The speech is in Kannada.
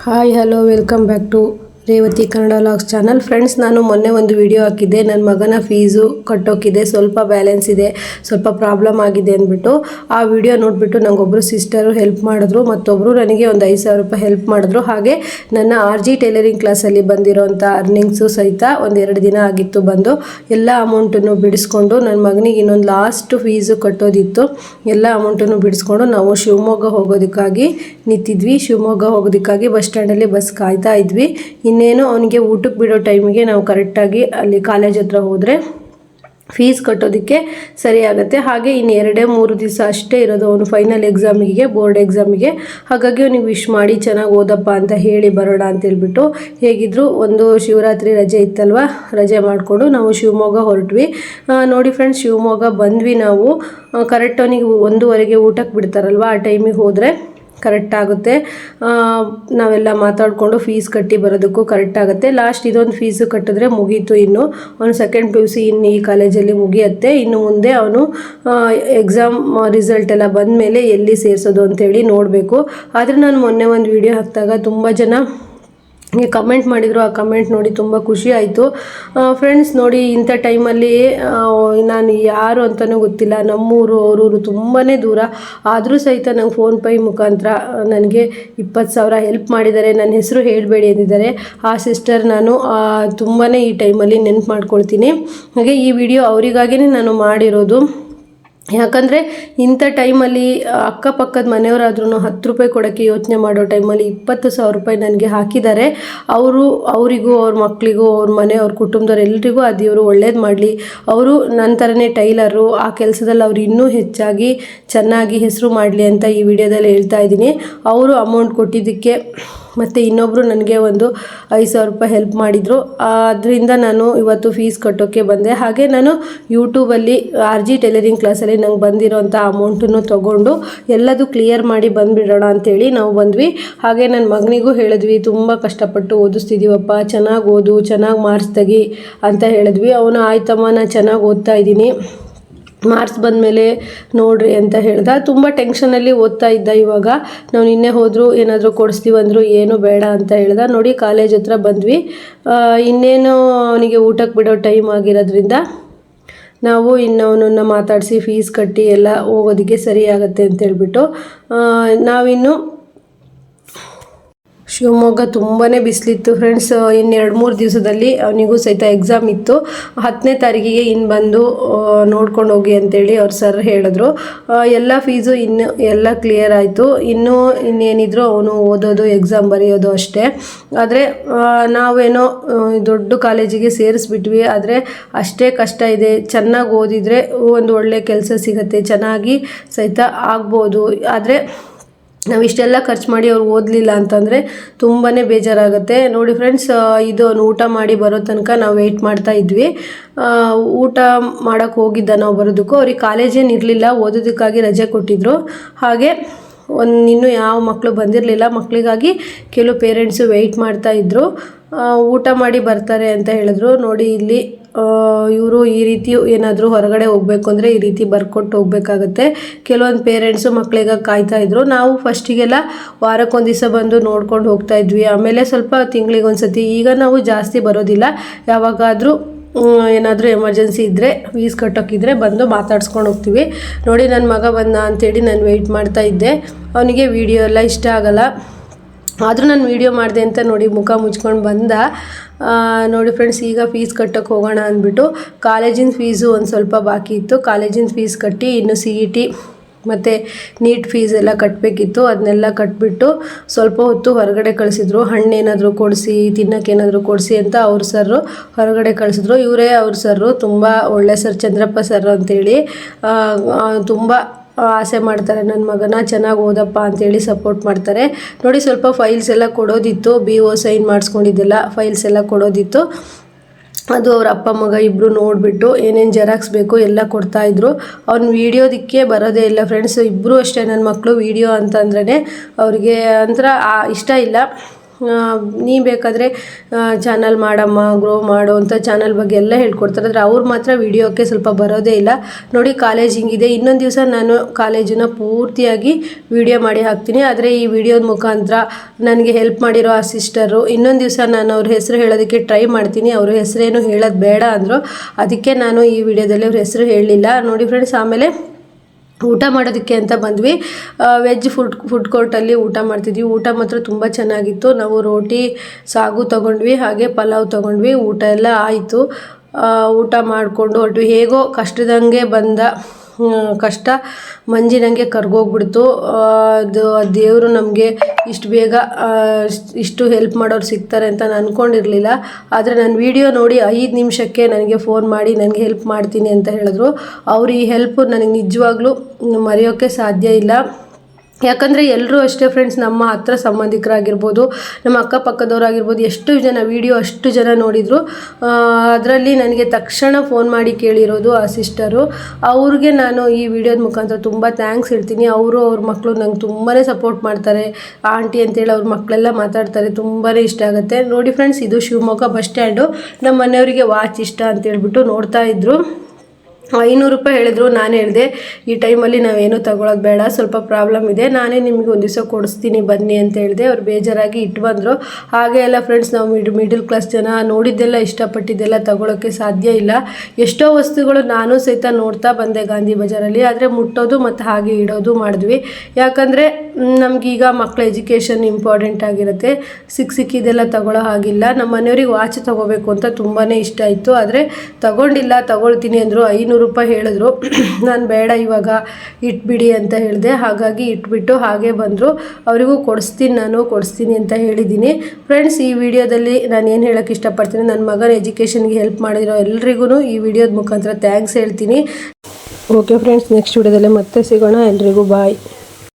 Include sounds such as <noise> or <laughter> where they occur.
hi hello welcome back to Revathi Kannada vlogs channel. Friends ನಾನು ಮೊನ್ನೆ ಒಂದು ವಿಡಿಯೋ ಹಾಕಿದ್ದೆ. ನನ್ನ ಮಗನ ಫೀಸು ಕಟ್ಟೋಕ್ಕಿದೆ ಸ್ವಲ್ಪ ಬ್ಯಾಲೆನ್ಸ್ ಇದೆ. ಸ್ವಲ್ಪ ಪ್ರಾಬ್ಲಮ್ ಆಗಿದೆ ಅಂದ್ಬಿಟ್ಟು ಆ ವಿಡಿಯೋ ನೋಡಿಬಿಟ್ಟು ನನಗೊಬ್ಬರು ಸಿಸ್ಟರು ಹೆಲ್ಪ್ ಮಾಡಿದ್ರು. ಮತ್ತೊಬ್ಬರು ನನಗೆ ಒಂದು ಐದು ಸಾವಿರ ರೂಪಾಯಿ ಹೆಲ್ಪ್ ಮಾಡಿದ್ರು. ಹಾಗೆ ನನ್ನ ಆರ್ ಜಿ ಟೈಲರಿಂಗ್ ಕ್ಲಾಸಲ್ಲಿ ಬಂದಿರೋಂಥ ಅರ್ನಿಂಗ್ಸು ಸಹಿತ ಒಂದೆರಡು ದಿನ ಆಗಿತ್ತು ಬಂದು ಎಲ್ಲ ಅಮೌಂಟನ್ನು ಬಿಡಿಸ್ಕೊಂಡು ನನ್ನ ಮಗನಿಗೆ ಇನ್ನೊಂದು ಲಾಸ್ಟ್ ಫೀಸು ಕಟ್ಟೋದಿತ್ತು. ಎಲ್ಲ ಅಮೌಂಟನ್ನು ಬಿಡಿಸ್ಕೊಂಡು ನಾವು ಶಿವಮೊಗ್ಗ ಹೋಗೋದಕ್ಕಾಗಿ ನಿಂತಿದ್ವಿ. ಶಿವಮೊಗ್ಗ ಹೋಗೋದಕ್ಕಾಗಿ ಬಸ್ ಸ್ಟ್ಯಾಂಡಲ್ಲಿ ಬಸ್ ಕಾಯ್ತಾ ಇದ್ವಿ. ಇನ್ನೇನು ಅವನಿಗೆ ಊಟಕ್ಕೆ ಬಿಡೋ ಟೈಮಿಗೆ ನಾವು ಕರೆಕ್ಟಾಗಿ ಅಲ್ಲಿ ಕಾಲೇಜ್ ಹತ್ರ ಹೋದರೆ ಫೀಸ್ ಕಟ್ಟೋದಕ್ಕೆ ಸರಿ ಆಗುತ್ತೆ. ಹಾಗೆ ಇನ್ನು ಎರಡೇ ಮೂರು ದಿವಸ ಅಷ್ಟೇ ಇರೋದು ಅವನು ಫೈನಲ್ ಎಕ್ಸಾಮಿಗೆ ಬೋರ್ಡ್ ಎಕ್ಸಾಮಿಗೆ ಹಾಗಾಗಿ ಅವನಿಗೆ ವಿಶ್ ಮಾಡಿ ಚೆನ್ನಾಗಿ ಓದಪ್ಪ ಅಂತ ಹೇಳಿ ಬರೋಣ ಅಂತ ಹೇಳ್ಬಿಟ್ಟು ಹೇಗಿದ್ರು ಒಂದು ಶಿವರಾತ್ರಿ ರಜೆ ಇತ್ತಲ್ವ? ರಜೆ ಮಾಡಿಕೊಂಡು ನಾವು ಶಿವಮೊಗ್ಗ ಹೊರಟ್ವಿ. ನೋಡಿ ಫ್ರೆಂಡ್ಸ್ ಶಿವಮೊಗ್ಗ ಬಂದ್ವಿ ನಾವು. ಕರೆಕ್ಟ್ ಅವನಿಗೆ ಒಂದೂವರೆಗೆ ಊಟಕ್ಕೆ ಬಿಡ್ತಾರಲ್ವ ಆ ಟೈಮಿಗೆ ಹೋದರೆ? ಕರೆಕ್ಟ್ ಆಗುತ್ತೆ. ನಾವೆಲ್ಲ ಮಾತಾಡಿಕೊಂಡು ಫೀಸ್ ಕಟ್ಟಿ ಬರೋದಕ್ಕೂ ಕರೆಕ್ಟ್ ಆಗುತ್ತೆ. ಲಾಸ್ಟ್ ಇದೊಂದು ಫೀಸು ಕಟ್ಟಿದ್ರೆ ಮುಗೀತು ಇನ್ನು. ಅವನು ಸೆಕೆಂಡ್ ಪಿ ಯು ಸಿ ಇನ್ನು ಈ ಕಾಲೇಜಲ್ಲಿ ಮುಗಿಯತ್ತೆ. ಇನ್ನು ಮುಂದೆ ಅವನು ಎಕ್ಸಾಮ್ ರಿಸಲ್ಟ್ ಎಲ್ಲ ಬಂದ ಮೇಲೆ ಎಲ್ಲಿ ಸೇರಿಸೋದು ಅಂತೇಳಿ ನೋಡಬೇಕು. ಆದರೆ ನಾನು ಮೊನ್ನೆ ಒಂದು ವಿಡಿಯೋ ಹಾಕಿದಾಗ ತುಂಬ ಜನ ಹೀಗೆ ಕಮೆಂಟ್ ಮಾಡಿದ್ರು, ಆ ಕಮೆಂಟ್ ನೋಡಿ ತುಂಬ ಖುಷಿ ಆಯಿತು. ಫ್ರೆಂಡ್ಸ್ ನೋಡಿ ಇಂಥ ಟೈಮಲ್ಲಿ ನಾನು ಯಾರು ಅಂತಲೂ ಗೊತ್ತಿಲ್ಲ. ನಮ್ಮೂರು, ಅವರೂರು ತುಂಬಾ ದೂರ. ಆದರೂ ಸಹಿತ ನಂಗೆ ಫೋನ್ ಪೇ ಮುಖಾಂತರ ನನಗೆ ಇಪ್ಪತ್ತು ಸಾವಿರ ಹೆಲ್ಪ್ ಮಾಡಿದ್ದಾರೆ. ನನ್ನ ಹೆಸರು ಹೇಳಬೇಡಿ ಅಂದಿದ್ದಾರೆ. ಆ ಸಿಸ್ಟರ್ ನಾನು ತುಂಬಾ ಈ ಟೈಮಲ್ಲಿ ನೆನ್ಪು ಮಾಡ್ಕೊಳ್ತೀನಿ. ಹಾಗೆ ಈ ವಿಡಿಯೋ ಅವರಿಗಾಗಿಯೇ ನಾನು ಮಾಡಿರೋದು. ಯಾಕಂದರೆ ಇಂಥ ಟೈಮಲ್ಲಿ ಅಕ್ಕಪಕ್ಕದ ಮನೆಯವರಾದ್ರೂ ಹತ್ತು ರೂಪಾಯಿ ಕೊಡೋಕ್ಕೆ ಯೋಚನೆ ಮಾಡೋ ಟೈಮಲ್ಲಿ ಇಪ್ಪತ್ತು ಸಾವಿರ ರೂಪಾಯಿ ನನಗೆ ಹಾಕಿದ್ದಾರೆ. ಅವರು, ಅವರಿಗೂ, ಅವ್ರ ಮಕ್ಕಳಿಗೂ ಅವ್ರ ಮನೆ, ಅವ್ರ ಕುಟುಂಬದವ್ರು ಎಲ್ರಿಗೂ ಆ ದೇವರು ಒಳ್ಳೇದು ಮಾಡಲಿ. ಅವರು ನನ್ನ ಥರನೇ ಟೈಲರು, ಆ ಕೆಲಸದಲ್ಲಿ ಅವರು ಇನ್ನೂ ಹೆಚ್ಚಾಗಿ ಚೆನ್ನಾಗಿ ಹೆಸರು ಮಾಡಲಿ ಅಂತ ಈ ವಿಡಿಯೋದಲ್ಲಿ ಹೇಳ್ತಾ ಇದ್ದೀನಿ. ಅವರು ಅಮೌಂಟ್ ಕೊಟ್ಟಿದ್ದಕ್ಕೆ ಮತ್ತು ಇನ್ನೊಬ್ಬರು ನನಗೆ ಒಂದು ಐದು ಸಾವಿರ ರೂಪಾಯಿ ಹೆಲ್ಪ್ ಮಾಡಿದರು. ಅದರಿಂದ ನಾನು ಇವತ್ತು ಫೀಸ್ ಕಟ್ಟೋಕ್ಕೆ ಬಂದೆ. ಹಾಗೆ ನಾನು ಯೂಟ್ಯೂಬಲ್ಲಿ ಆರ್ ಜಿ ಟೈಲರಿಂಗ್ ಕ್ಲಾಸಲ್ಲಿ ನಂಗೆ ಬಂದಿರೋಂಥ ಅಮೌಂಟನ್ನು ತೊಗೊಂಡು ಎಲ್ಲದು ಕ್ಲಿಯರ್ ಮಾಡಿ ಬಂದುಬಿಡೋಣ ಅಂಥೇಳಿ ನಾವು ಬಂದ್ವಿ. ಹಾಗೆ ನನ್ನ ಮಗನಿಗೂ ಹೇಳಿದ್ವಿ, ತುಂಬ ಕಷ್ಟಪಟ್ಟು ಓದಿಸ್ತಿದ್ದೀವಪ್ಪ ಚೆನ್ನಾಗಿ ಓದು, ಚೆನ್ನಾಗಿ ಮಾರ್ಕ್ಸ್ ತೆಗಿ ಅಂತ ಹೇಳಿದ್ವಿ. ಅವನು, ಆಯ್ತಮ್ಮ, ನಾನು ಚೆನ್ನಾಗಿ ಓದ್ತಾ ಇದ್ದೀನಿ. ಮಾರ್ಕ್ಸ್ ಬಂದಮೇಲೆ ನೋಡ್ರಿ ಅಂತ ಹೇಳ್ದ. ತುಂಬ ಟೆನ್ಷನಲ್ಲಿ ಓದ್ತಾ ಇದ್ದ ಇವಾಗ. ನಾವು ನಿನ್ನೆ ಹೋದರೂ, ಏನಾದರೂ ಕೊಡಿಸ್ತೀವಂದ್ರು ಏನು ಬೇಡ ಅಂತ ಹೇಳ್ದ. ನೋಡಿ ಕಾಲೇಜ್ ಹತ್ರ ಬಂದ್ವಿ. ಇನ್ನೇನು ಅವನಿಗೆ ಊಟಕ್ಕೆ ಬಿಡೋ ಟೈಮ್ ಆಗಿರೋದ್ರಿಂದ ನಾವು ಇನ್ನು ಅವನನ್ನು ಮಾತಾಡಿಸಿ ಫೀಸ್ ಕಟ್ಟಿ ಎಲ್ಲ ಹೋಗೋದಕ್ಕೆ ಸರಿಯಾಗತ್ತೆ ಅಂತ ಹೇಳ್ಬಿಟ್ಟು ನಾವಿನ್ನು ಶಿವಮೊಗ್ಗ ತುಂಬಾ ಬಿಸಿಲಿತ್ತು. ಫ್ರೆಂಡ್ಸ್ ಇನ್ನು ಎರಡು ಮೂರು ದಿವಸದಲ್ಲಿ ಅವನಿಗೂ ಸಹಿತ ಎಕ್ಸಾಮ್ ಇತ್ತು. ಹತ್ತನೇ ತಾರೀಕಿಗೆ ಇನ್ನು ಬಂದು ನೋಡ್ಕೊಂಡು ಹೋಗಿ ಅಂತೇಳಿ ಅವ್ರು ಸರ್ ಹೇಳಿದ್ರು. ಎಲ್ಲ ಫೀಸು ಇನ್ನು, ಎಲ್ಲ ಕ್ಲಿಯರ್ ಆಯಿತು. ಇನ್ನೂ ಇನ್ನೇನಿದ್ರು ಅವನು ಓದೋದು ಎಕ್ಸಾಮ್ ಬರೆಯೋದು ಅಷ್ಟೇ. ಆದರೆ ನಾವೇನೋ ದೊಡ್ಡ ಕಾಲೇಜಿಗೆ ಸೇರಿಸ್ಬಿಟ್ವಿ. ಆದರೆ ಅಷ್ಟೇ ಕಷ್ಟ ಇದೆ. ಚೆನ್ನಾಗಿ ಓದಿದರೆ ಒಂದು ಒಳ್ಳೆ ಕೆಲಸ ಸಿಗುತ್ತೆ. ಚೆನ್ನಾಗಿ ಸಹಿತ ಆಗ್ಬೋದು. ಆದರೆ ನಾವು ಇಷ್ಟೆಲ್ಲ ಖರ್ಚು ಮಾಡಿ ಅವ್ರು ಓದಲಿಲ್ಲ ಅಂತಂದರೆ ತುಂಬಾ ಬೇಜಾರಾಗುತ್ತೆ. ನೋಡಿ ಫ್ರೆಂಡ್ಸ್ ಇದು ಅವ್ನು ಊಟ ಮಾಡಿ ಬರೋ ತನಕ ನಾವು ವೆಯ್ಟ್ ಮಾಡ್ತಾ ಇದ್ವಿ. ಊಟ ಮಾಡೋಕ್ಕೆ ಹೋಗಿದ್ದ ನಾವು ಬರೋದಕ್ಕೂ, ಅವ್ರಿಗೆ ಕಾಲೇಜೇನು ಇರಲಿಲ್ಲ, ಓದೋದಕ್ಕಾಗಿ ರಜೆ ಕೊಟ್ಟಿದ್ದರು ಹಾಗೆ ಒಂದು ಇನ್ನೂ ಯಾವ ಮಕ್ಕಳು ಬಂದಿರಲಿಲ್ಲ. ಮಕ್ಕಳಿಗಾಗಿ ಕೆಲವು ಪೇರೆಂಟ್ಸು ವೆಯ್ಟ್ ಮಾಡ್ತಾ ಇದ್ದರು ಊಟ ಮಾಡಿ ಬರ್ತಾರೆ ಅಂತ ಹೇಳಿದ್ರು. ನೋಡಿ ಇಲ್ಲಿ ಇವರು ಈ ರೀತಿ ಏನಾದರೂ ಹೊರಗಡೆ ಹೋಗಬೇಕು ಅಂದರೆ ಈ ರೀತಿ ಬರ್ಕೊಟ್ಟು ಹೋಗ್ಬೇಕಾಗತ್ತೆ. ಕೆಲವೊಂದು ಪೇರೆಂಟ್ಸು ಮಕ್ಕಳಿಗೆ ಕಾಯ್ತಾ ಇದ್ರು. ನಾವು ಫಸ್ಟಿಗೆಲ್ಲ ವಾರಕ್ಕೊಂದು ದಿವಸ ಬಂದು ನೋಡ್ಕೊಂಡು ಹೋಗ್ತಾಯಿದ್ವಿ ಆಮೇಲೆ ಸ್ವಲ್ಪ ತಿಂಗಳಿಗೆ ಒಂದ್ಸತಿ ಈಗ ನಾವು ಜಾಸ್ತಿ ಬರೋದಿಲ್ಲ. ಯಾವಾಗಾದರೂ ಏನಾದರೂ ಎಮರ್ಜೆನ್ಸಿ ಇದ್ದರೆ ಫೀಸ್ ಕಟ್ಟೋಕ್ಕಿದ್ರೆ ಬಂದು ಮಾತಾಡ್ಸ್ಕೊಂಡು ಹೋಗ್ತೀವಿ. ನೋಡಿ ನನ್ನ ಮಗ ಬಂದ ಅಂತೇಳಿ ನಾನು ವೆಯ್ಟ್ ಮಾಡ್ತಾ ಇದ್ದೆ. ಅವನಿಗೆ ವಿಡಿಯೋ ಎಲ್ಲ ಇಷ್ಟ ಆಗಲ್ಲ. ಆದರೂ ನಾನು ವೀಡಿಯೋ ಮಾಡಿದೆ ಅಂತ ನೋಡಿ ಮುಖ ಮುಚ್ಕೊಂಡು ಬಂದ. ನೋಡಿ ಫ್ರೆಂಡ್ಸ್ ಈಗ ಫೀಸ್ ಕಟ್ಟೋಕ್ಕೆ ಹೋಗೋಣ ಅಂದ್ಬಿಟ್ಟು, ಕಾಲೇಜಿನ ಫೀಸು ಒಂದು ಸ್ವಲ್ಪ ಬಾಕಿ ಇತ್ತು. ಕಾಲೇಜಿನ ಫೀಸ್ ಕಟ್ಟಿ, ಇನ್ನು ಸಿ ಇ ಟಿ ಮತ್ತು ನೀಟ್ ಫೀಸ್ ಎಲ್ಲ ಕಟ್ಟಬೇಕಿತ್ತು ಅದನ್ನೆಲ್ಲ ಕಟ್ಬಿಟ್ಟು ಸ್ವಲ್ಪ ಹೊತ್ತು ಹೊರಗಡೆ ಕಳಿಸಿದ್ರು. ಹಣ್ಣೇನಾದರೂ ಕೊಡಿಸಿ ತಿನ್ನೋಕ್ಕೇನಾದರೂ ಕೊಡಿಸಿ ಅಂತ ಅವ್ರ ಸರ್ರು ಹೊರಗಡೆ ಕಳಿಸಿದ್ರು. ಇವರೇ ಅವ್ರ ಸರ್ರು ತುಂಬ ಒಳ್ಳೆ ಸರ್ ಚಂದ್ರಪ್ಪ ಸರ್ ಅಂತೇಳಿ ತುಂಬ ಆಸೆ ಮಾಡ್ತಾರೆ. ನನ್ನ ಮಗನ ಚೆನ್ನಾಗಿ ಓದಪ್ಪ ಅಂತೇಳಿ ಸಪೋರ್ಟ್ ಮಾಡ್ತಾರೆ. ನೋಡಿ ಸ್ವಲ್ಪ ಫೈಲ್ಸ್ ಎಲ್ಲ ಕೊಡೋದಿತ್ತು. ಬಿ ಓ ಸೈನ್ ಮಾಡಿಸ್ಕೊಂಡಿದ್ದೆಲ್ಲ ಫೈಲ್ಸ್ ಎಲ್ಲ ಕೊಡೋದಿತ್ತು. ಅದು ಅವ್ರ ಅಪ್ಪ ಮಗ ಇಬ್ಬರು ನೋಡಿಬಿಟ್ಟು ಏನೇನು ಜೆರಾಕ್ಸ್ ಬೇಕು ಎಲ್ಲ ಕೊಡ್ತಾಯಿದ್ರು ಅವ್ನು ವೀಡಿಯೋದಕ್ಕೆ ಬರೋದೇ ಇಲ್ಲ ಫ್ರೆಂಡ್ಸ್ ಇಬ್ಬರು ಅಷ್ಟೇ ನನ್ನ ಮಕ್ಕಳು ವೀಡಿಯೋ ಅಂತಂದ್ರೇ ಅವ್ರಿಗೆ ಒಂಥರ ಇಷ್ಟ ಇಲ್ಲ. ನೀ ಬೇಕಾದರೆ ಚಾನಲ್ ಮಾಡಮ್ಮ ಗ್ರೋ ಮಾಡು ಅಂತ ಚಾನಲ್ ಬಗ್ಗೆ ಎಲ್ಲ ಹೇಳ್ಕೊಡ್ತಾರೆ. ಆದರೆ ಅವ್ರು ಮಾತ್ರ ವಿಡಿಯೋಕ್ಕೆ ಸ್ವಲ್ಪ ಬರೋದೇ ಇಲ್ಲ. ನೋಡಿ ಕಾಲೇಜ್ ಹಿಂಗಿದೆ. ಇನ್ನೊಂದು ದಿವಸ ನಾನು ಕಾಲೇಜನ್ನು ಪೂರ್ತಿಯಾಗಿ ವಿಡಿಯೋ ಮಾಡಿ ಹಾಕ್ತೀನಿ. ಆದರೆ ಈ ವಿಡಿಯೋದ ಮುಖಾಂತರ ನನಗೆ ಹೆಲ್ಪ್ ಮಾಡಿರೋ ಆ ಸಿಸ್ಟರು ಇನ್ನೊಂದು ದಿವಸ ನಾನು ಅವ್ರ ಹೆಸರು ಹೇಳೋದಕ್ಕೆ ಟ್ರೈ ಮಾಡ್ತೀನಿ. ಅವ್ರ ಹೆಸರೇನು ಹೇಳೋದು ಬೇಡ ಅಂದರು. ಅದಕ್ಕೆ ನಾನು ಈ ವಿಡಿಯೋದಲ್ಲಿ ಅವ್ರ ಹೆಸರು ಹೇಳಲಿಲ್ಲ ನೋಡಿ ಫ್ರೆಂಡ್ಸ್ ಆಮೇಲೆ ಊಟ ಮಾಡೋದಕ್ಕೆ ಅಂತ ಬಂದ್ವಿ. ವೆಜ್ ಫುಡ್ ಫುಡ್ ಕೋರ್ಟಲ್ಲಿ ಊಟ ಮಾಡ್ತಿದ್ವಿ. ಊಟ ಮಾತ್ರ ತುಂಬ ಚೆನ್ನಾಗಿತ್ತು. ನಾವು ರೋಟಿ, ಸಾಗು ತೊಗೊಂಡ್ವಿ, ಹಾಗೆ ಪಲಾವ್ ತೊಗೊಂಡ್ವಿ. ಊಟ ಎಲ್ಲ ಆಯಿತು. ಊಟ ಮಾಡಿಕೊಂಡು ಹೊರಟ್ವಿ. ಹೇಗೋ ಕಷ್ಟದಂಗೆ ಬಂದ ಕಷ್ಟ. ಮಂಜಿನಂಗೆ ಕರ್ಗೋಗ್ಬಿಡ್ತು. ಅದು ದೇವರು ನಮಗೆ ಇಷ್ಟು ಬೇಗ ಇಷ್ಟು ಹೆಲ್ಪ್ ಮಾಡೋರು ಸಿಗ್ತಾರೆ ಅಂತ ನಾನು ಅಂದ್ಕೊಂಡಿರಲಿಲ್ಲ ಆದರೆ ನನ್ನ ವಿಡಿಯೋ ನೋಡಿ ಐದು ನಿಮಿಷಕ್ಕೆ ನನಗೆ ಫೋನ್ ಮಾಡಿ ನನಗೆ ಹೆಲ್ಪ್ ಮಾಡ್ತೀನಿ ಅಂತ ಹೇಳಿದ್ರು. ಅವ್ರು ಈ ಹೆಲ್ಪ್ ನನಗೆ ನಿಜವಾಗ್ಲೂ ಮರೆಯೋಕ್ಕೆ ಸಾಧ್ಯ ಇಲ್ಲ. ಯಾಕಂದರೆ ಎಲ್ಲರೂ ಅಷ್ಟೇ ಫ್ರೆಂಡ್ಸ್ ನಮ್ಮ ಹತ್ರ ಸಂಬಂಧಿಕರಾಗಿರ್ಬೋದು, ನಮ್ಮ ಅಕ್ಕಪಕ್ಕದವರಾಗಿರ್ಬೋದು ಎಷ್ಟು ಜನ ವಿಡಿಯೋ ಅಷ್ಟು ಜನ ನೋಡಿದರು. ಅದರಲ್ಲಿ ನನಗೆ ತಕ್ಷಣ ಫೋನ್ ಮಾಡಿ ಕೇಳಿರೋದು ಆ ಸಿಸ್ಟರು ಅವ್ರಿಗೆ ನಾನು ಈ ವಿಡಿಯೋದ ಮುಖಾಂತರ ತುಂಬ ಥ್ಯಾಂಕ್ಸ್ ಹೇಳ್ತೀನಿ. ಅವರು ಅವ್ರ ಮಕ್ಕಳು ನಂಗೆ ತುಂಬಾ ಸಪೋರ್ಟ್ ಮಾಡ್ತಾರೆ. ಆಂಟಿ ಅಂತೇಳಿ ಅವ್ರ ಮಕ್ಕಳೆಲ್ಲ ಮಾತಾಡ್ತಾರೆ ತುಂಬಾ ಇಷ್ಟ ಆಗುತ್ತೆ. ನೋಡಿ ಫ್ರೆಂಡ್ಸ್ ಇದು ಶಿವಮೊಗ್ಗ ಬಸ್ ಸ್ಟ್ಯಾಂಡು ನಮ್ಮ ಮನೆಯವರಿಗೆ ವಾಚ್ ಇಷ್ಟ ಅಂತ ಹೇಳ್ಬಿಟ್ಟು ನೋಡ್ತಾ ಇದ್ರು. ಐನೂರು ರೂಪಾಯಿ ಹೇಳಿದ್ರು, ನಾನು ಹೇಳಿದೆ, ಈ ಟೈಮಲ್ಲಿ ನಾವೇನು ತಗೊಳ್ಳೋದು ಬೇಡ, ಸ್ವಲ್ಪ ಪ್ರಾಬ್ಲಮ್ ಇದೆ, ನಾನೇ ನಿಮಗೆ ಒಂದು ದಿವಸ ಕೊಡಿಸ್ತೀನಿ, ಬನ್ನಿ ಅಂತ ಹೇಳಿದೆ, ಅವ್ರು ಬೇಜಾರಾಗಿ ಇಟ್ಟು ಬಂದರು. ಹಾಗೆ ಎಲ್ಲ ಫ್ರೆಂಡ್ಸ್ ನಾವು ಮಿಡ್ ಮಿಡಲ್ ಕ್ಲಾಸ್ ಜನ, ನೋಡಿದ್ದೆಲ್ಲ ಇಷ್ಟಪಟ್ಟಿದ್ದೆಲ್ಲ ತಗೊಳ್ಳೋಕ್ಕೆ ಸಾಧ್ಯ ಇಲ್ಲ. ಎಷ್ಟೋ ವಸ್ತುಗಳು ನಾನು ಸಹಿತ ನೋಡ್ತಾ ಬಂದೆ ಗಾಂಧಿ ಬಜಾರಲ್ಲಿ, ಆದರೆ ಮುಟ್ಟೋದು ಮತ್ತು ಹಾಗೆ ಇಡೋದು ಮಾಡಿದ್ವಿ. ಯಾಕಂದರೆ ನಮಗೀಗ ಮಕ್ಕಳ ಎಜುಕೇಷನ್ ಇಂಪಾರ್ಟೆಂಟ್ ಆಗಿರುತ್ತೆ. ಸಿಕ್ಕ ಸಿಕ್ಕಿದೆಲ್ಲ ತಗೊಳ್ಳೋ ಹಾಗಿಲ್ಲ. ನಮ್ಮ ಮನೆಯವ್ರಿಗೆ ವಾಚ್ ತಗೋಬೇಕು ಅಂತ ತುಂಬಾ ಇಷ್ಟ ಇತ್ತು. ಆದರೆ ತಗೊಂಡಿಲ್ಲ, ತಗೊಳ್ತೀನಿ ಅಂದರು ಐನೂರು ರೂಪಾಯಿ ಹೇಳಿದ್ರು. <clears throat> ನಾನು ಬೇಡ ಇವಾಗ, ಇಟ್ಬಿಡಿ ಅಂತ ಹೇಳಿದೆ. ಹಾಗಾಗಿ ಇಟ್ಬಿಟ್ಟು ಹಾಗೆ ಬಂದರು. ಅವರಿಗೂ ಕೊಡಿಸ್ತೀನಿ ನಾನು, ಕೊಡಿಸ್ತೀನಿ ಅಂತ ಹೇಳಿದ್ದೀನಿ. ಫ್ರೆಂಡ್ಸ್ ಈ ವಿಡಿಯೋದಲ್ಲಿ ನಾನು ಏನು ಹೇಳೋಕ್ಕೆ ಇಷ್ಟಪಡ್ತೀನಿ ನನ್ನ ಮಗನ ಎಜುಕೇಷನ್ಗೆ ಹೆಲ್ಪ್ ಮಾಡಿರೋ ಎಲ್ರಿಗೂ ಈ ವಿಡಿಯೋದ ಮುಖಾಂತರ ಥ್ಯಾಂಕ್ಸ್ ಹೇಳ್ತೀನಿ. ಓಕೆ ಫ್ರೆಂಡ್ಸ್ ನೆಕ್ಸ್ಟ್ ವಿಡಿಯೋದಲ್ಲಿ ಮತ್ತೆ ಸಿಗೋಣ. ಎಲ್ರಿಗೂ ಬಾಯ್